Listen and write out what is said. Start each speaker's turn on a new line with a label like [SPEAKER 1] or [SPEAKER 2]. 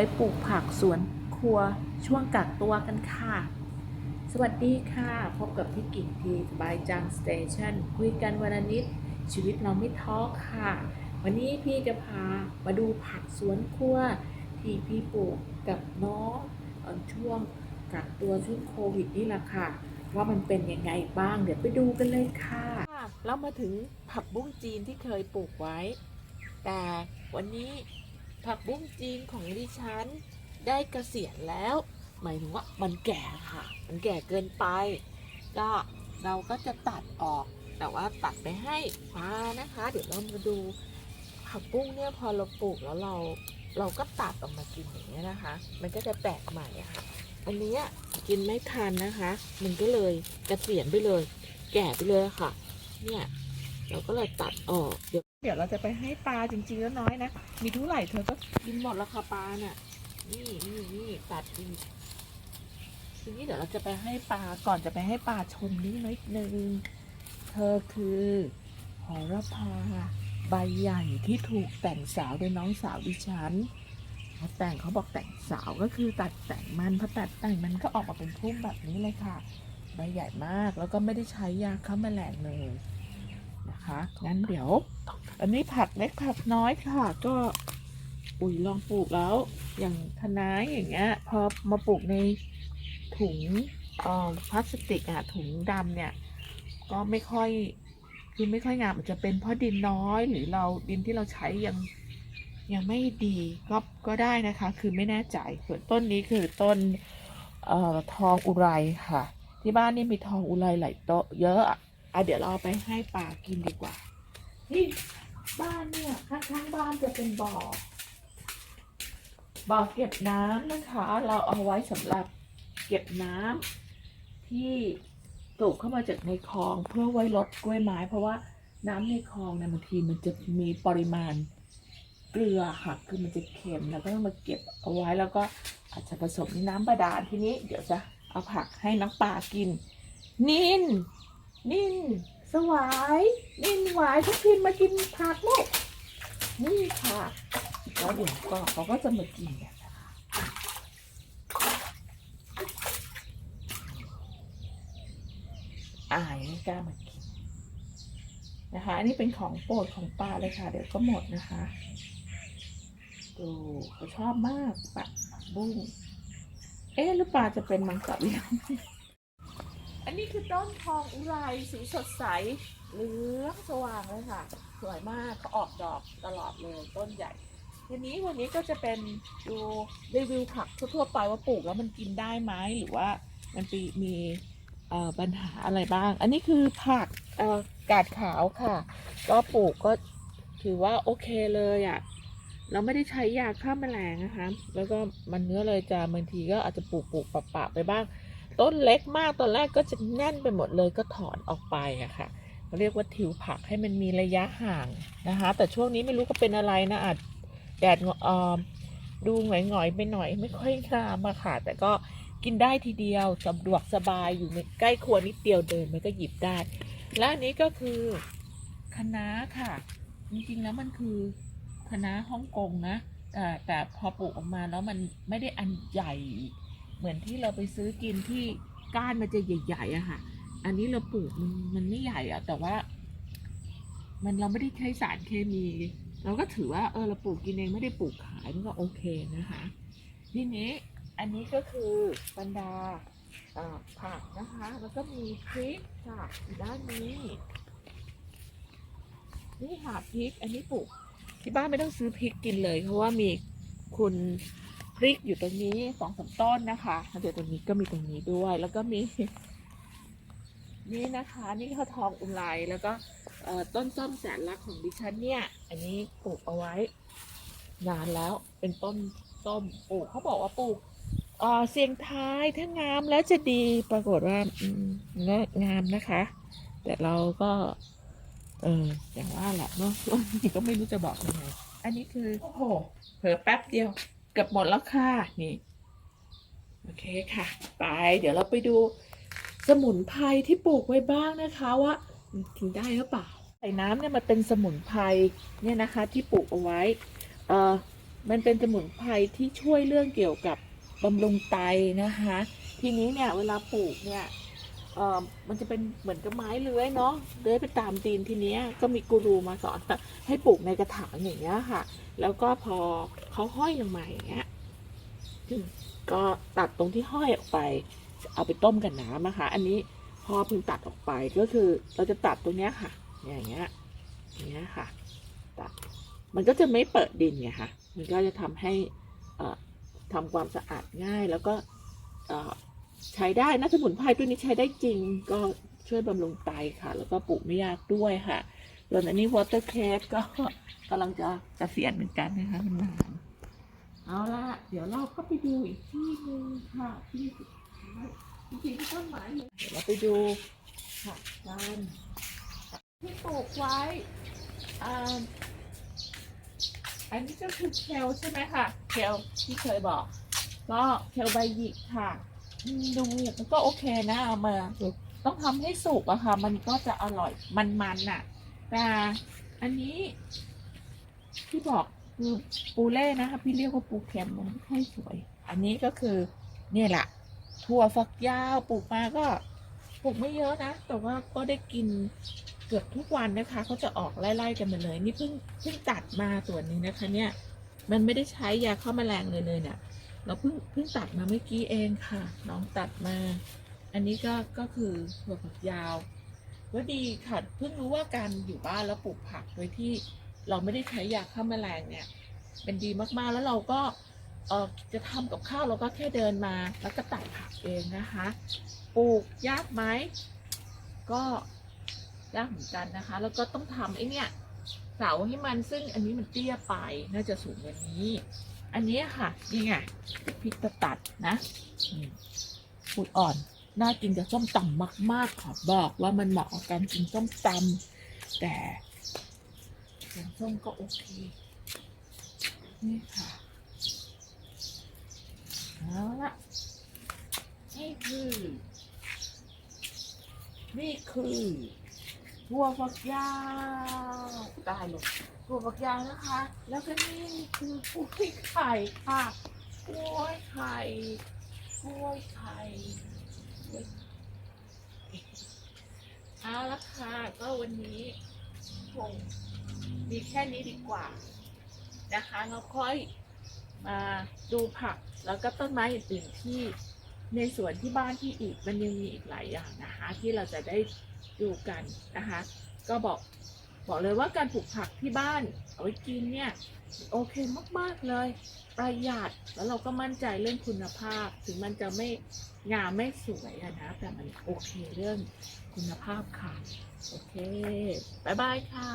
[SPEAKER 1] ไปปลูกผักสวนครัวช่วงกักตัวกันค่ะ สวัสดีค่ะ พบกับพี่กิ่งทีบายจังสเตชันคุยกันวันนิด ชีวิตเราไม่ท้อค่ะ วันนี้พี่จะพามาดูผักสวนครัว ที่พี่ปลูกกับน้องตอนช่วงกักตัวช่วงโควิดนี่แหละค่ะ ว่ามันเป็นยังไงบ้างเดี๋ยวไปดูกันเลยค่ะแล้วมาถึงผักบุ้งจีนที่เคยปลูกไว้ แต่วันนี้ ผักบุ้งจีนของดิฉันได้เกษียณแล้ว หมายถึงว่ามันแก่ค่ะ มันแก่เกินไป ก็เราก็จะตัดออก แต่ว่าตัดไปให้ปลานะคะ เดี๋ยวเรามาดูผักบุ้งเนี่ยพอเราปลูกแล้วเราเราก็ตัดออกมากินอย่างเงี้ยนะคะ มันก็จะแตกใหม่อะค่ะ อันเนี้ยกินไม่ทันนะคะ มันก็เลยเกษียณไปเลย แก่ไปเลยค่ะ เนี่ย เราก็เลยตัดออกเดี๋ยว เดี๋ยวเราจะไปให้ปลาจริงๆแล้วน้อยนะ มีเท่าไหร่เธอก็กินหมดแล้วค่ะปลาเน่ะนี่นี่นี่ตัดดีทีนี้เดี๋ยวเราจะไปให้ปลาก่อนจะไปให้ปลาชมนิดนิดนึงเธอคือหอระพาใบใหญ่ที่ถูกแต่งสาวโดยน้องสาวดิฉันเขาแต่งเขาบอกแต่งสาวก็คือตัดแต่งมันพอตัดแต่งมันก็ออกมาเป็นพุ่มแบบนี้เลยค่ะ ใบใหญ่มากแล้วก็ไม่ได้ใช้ยาฆ่าแมลงเลยนะคะงั้นเดี๋ยว อันนี้ผักเล็กผักน้อยค่ะ ก็อุ้ยลองปลูกแล้ว อย่างคะน้าอย่างเงี้ยพอมาปลูกในถุงพลาสติกอะถุงดำเนี่ย ก็ไม่ค่อยคือไม่ค่อยงามอาจจะเป็นเพราะดินน้อยหรือเราดินที่เราใช้ยังยังไม่ดีก็ก็ได้นะคะ คือไม่แน่ใจส่วนต้นนี้คือต้นเอ่อทองอุไรค่ะ ที่บ้านนี่มีทองอุไรหลายโต๊ะเยอะอะเดี๋ยวเราไปให้ปลากินดีกว่าที่ บ้านเนี่ยข้างๆบ้านจะเป็นบ่อ บ่อเก็บน้ำนะคะ เราเอาไว้สำหรับเก็บน้ำที่สูบเข้ามาจากในคลองเพื่อไว้ลดกล้วยไม้ เพราะว่าน้ำในคลองเนี่ยบางทีมันจะมีปริมาณเกลือค่ะ คือมันจะเค็มแล้วก็ต้องมาเก็บเอาไว้แล้วก็อาจจะผสมในน้ำบาดาลทีนี้ เดี๋ยวจะเอาผักให้น้องปลากิน นินนิน สวายนินหวายทุกทีมากินผักลูกนี่ค่ะแล้วเดี๋ยวก็เขาก็จะมากินกันนะอายไม่กล้ามากินนะคะ อันนี้เป็นของโปรดของปลาเลยค่ะ เดี๋ยวก็หมดนะคะดูเขาชอบมากปลาบุ้งเอ๊ะหรือปลาจะเป็นมังสวิรัติ อันนี้คือต้นทองอุไรสีสดใสเหลืองสว่างเลยค่ะ สวยมากเขาออกดอกตลอดเลยต้นใหญ่ทีนี้วันนี้ก็จะเป็นดูรีวิวผักทั่วๆไปว่าปลูกแล้วมันกินได้ไหมหรือว่ามันปีมีปัญหาอะไรบ้าง อันนี้คือผักกาดขาวค่ะ ก็ปลูกก็ถือว่าโอเคเลยอะ่ะเราไม่ได้ใช้ยาฆ่าแมลงนะคะ แล้วก็มันเนื้อเลยจะบางทีก็อาจจะปลูกปลูกปะปะไปบ้าง ต้นเล็กมากตอนแรกก็จะแน่นไปหมดเลยก็ถอนออกไปอะค่ะเรียกว่าทิวผักให้มันมีระยะห่างนะคะ แต่ช่วงนี้ไม่รู้ก็เป็นอะไรนะอาจแดดเอ่อดูหงอยๆไปหน่อยไม่ค่อยงามอะค่ะ แต่ก็กินได้ทีเดียวสะดวกสบายอยู่ในใกล้ครัวนิดเดียวเดินมันก็หยิบได้ และอันนี้ก็คือคะน้าค่ะ จริงๆแล้วมันคือคะน้าฮ่องกงนะแต่แต่พอปลูกออกมาแล้วมันไม่ได้อันใหญ่ เหมือนที่เราไปซื้อกินที่ก้านมันจะใหญ่ๆอะค่ะ อันนี้เราปลูกมันมันไม่ใหญ่อะแต่ว่า มันเราไม่ได้ใช้สารเคมี เราก็ถือว่าเออเราปลูกกินเองไม่ได้ปลูกขายมันก็โอเคนะคะ ทีนี้อันนี้ก็คือบรรดาอ่าผักนะคะ แล้วก็มีพริกค่ะด้านนี้นี่ค่ะพริก อันนี้ปลูกที่บ้านไม่ต้องซื้อพริกกินเลย เพราะว่ามีคุณ พริกอยู่ตรงนี้สองสามต้นนะคะแล้วเดี๋ยวตรงนี้ก็มีตรงนี้ด้วย แล้วก็มี นี่นะคะ นี่ข้าวทองอุไรแล้วก็ต้นส้มแสนรักของดิฉันเนี่ย อันนี้ปลูกเอาไว้ นานแล้วเป็นต้นส้มปลูกเขาบอกว่าปลูกเออเสียงท้ายถ้างามแล้วจะดีปรากฏว่าอืมงงามนะคะ แต่เราก็ เอออย่างว่าแหละเนาะก็ไม่รู้จะบอกยังไง อันนี้คือ โอ้โหเผลอแป๊บเดียว กือบหมดแล้วค่ะนี่โอเคค่ะ ไป เดี๋ยวเราไปดูสมุนไพรที่ปลูกไว้บ้างนะคะว่ากินได้หรือเปล่าใส่น้ำเนี่ยมันเป็นสมุนไพรเนี่ยนะคะที่ปลูกเอาไว้เออมันเป็นสมุนไพรที่ช่วยเรื่องเกี่ยวกับบำรุงไตนะคะ ทีนี้เนี่ยเวลาปลูกเนี่ย เออมันจะเป็นเหมือนกับไม้เลื้อยเนาะเลื้อยไปตามดินทีเนี้ยก็มีกูรูมาสอนให้ปลูกในกระถางอย่างเงี้ยค่ะ แล้วก็พอเขาห้อยลงมาอย่างเงี้ยก็ตัดตรงที่ห้อยออกไป เอาไปต้มกับน้ำนะคะอันนี้พอเพึงตัดออกไปก็คือเราจะตัดตรงเนี้ยค่ะ อย่างเงี้ยอย่างเงี้ยค่ะตัดมันก็จะไม่เปิดดินไงค่ะ มันก็จะทำให้เอ่อทำความสะอาดง่ายแล้วก็ ใช้ได้นะสมุนไพรตัวนี้ใช้ได้จริงก็ช่วยบำรุงไตค่ะ แล้วก็ปลูกไม่ยากด้วยค่ะส่วนอันนี้ water c a s ก็กำลังจะจะเสียณเหมือนกันนะคะมันนานเอาละเดี๋ยวเราก็ไปดูอีกที่หนึ่งค่ะที่จริงๆต้นไม้เลยเดี๋ยวเราไปดูค่ะกันที่ปลูกไว้อ่าอันนี้ก็คือเคลใช่ไหมคะเคลที่เคยบอก ก็เคลใบหยิกค่ะ ดูมันก็โอเคนะเอามาต้องทำให้สุกอะค่ะ มันก็จะอร่อยมันๆน่ะ แต่อันนี้ ที่บอกคือปูเล่นะคะพี่เรียกว่าปูเค็มมันไม่ค่อยสวย อันนี้ก็คือเนี่ยแหละถั่วฝักยาวปลูกมาก็ปลูกไม่เยอะนะ แต่ว่าก็ได้กินเกือบทุกวันนะคะเขาจะออกไล่ๆกันมาเลย นี่เพิ่งเพิ่งตัดมาส่วนหนึ่งนะคะ เนี่ย มันไม่ได้ใช้ยาฆ่าแมลงเลยเลยเนี่ย เราเพิ่งเพิ่งตัดมาเมื่อกี้เองค่ะ น้องตัดมา อันนี้ก็ก็คือถั่วฝักยาวก็ดีค่ะเพิ่งรู้ว่าการอยู่บ้านแล้วปลูกผักโดยที่เราไม่ได้ใช้ยาฆ่าแมลงเนี่ยเป็นดีมากๆแล้วเราก็เออจะทำกับข้าวเราก็แค่เดินมา แล้วก็ตัดผักเองนะคะปลูกยากไหมก็ยากเหมือนกันนะคะ แล้วก็ต้องทำไอ้เนี่ยเสาให้มันซึ่งอันนี้มันเตี้ยไปน่าจะสูงกว่านี้ อันนี้ค่ะนี่ไงพริกตะตัดนะอืมปูดอ่อน น่ากินกับส้มตำมาก ๆ ขอบอกว่ามันเหมาะกับการกินส้มตำแต่แกงส้มก็โอเค นี่ค่ะเอาละนี่คือ นี่คือถั่วฝักยาว ตายเลยถั่วฝักยาวนะคะ แล้วก็นี่คือกล้วยไข่ค่ะกล้วยไข่กล้วยไข่เอาละค่ะก็วันนี้คงมีแค่นี้ดีกว่านะคะแล้วค่อยมาดูผักแล้วก็ต้นไม้อื่นๆที่ในสวนที่บ้านที่อีกมันยังมีอีกหลายอย่างนะคะ ที่เราจะได้ดูกันนะคะ ก็บอก บอกเลยว่าการปลูกผักที่บ้าน เอาไว้กินเนี่ยโอเคมากๆเลย ประหยัดแล้วเราก็มั่นใจเรื่องคุณภาพ ถึงมันจะไม่งามไม่สวยอะนะ แต่มันโอเคเรื่องคุณภาพค่ะ โอเคบายบายค่ะ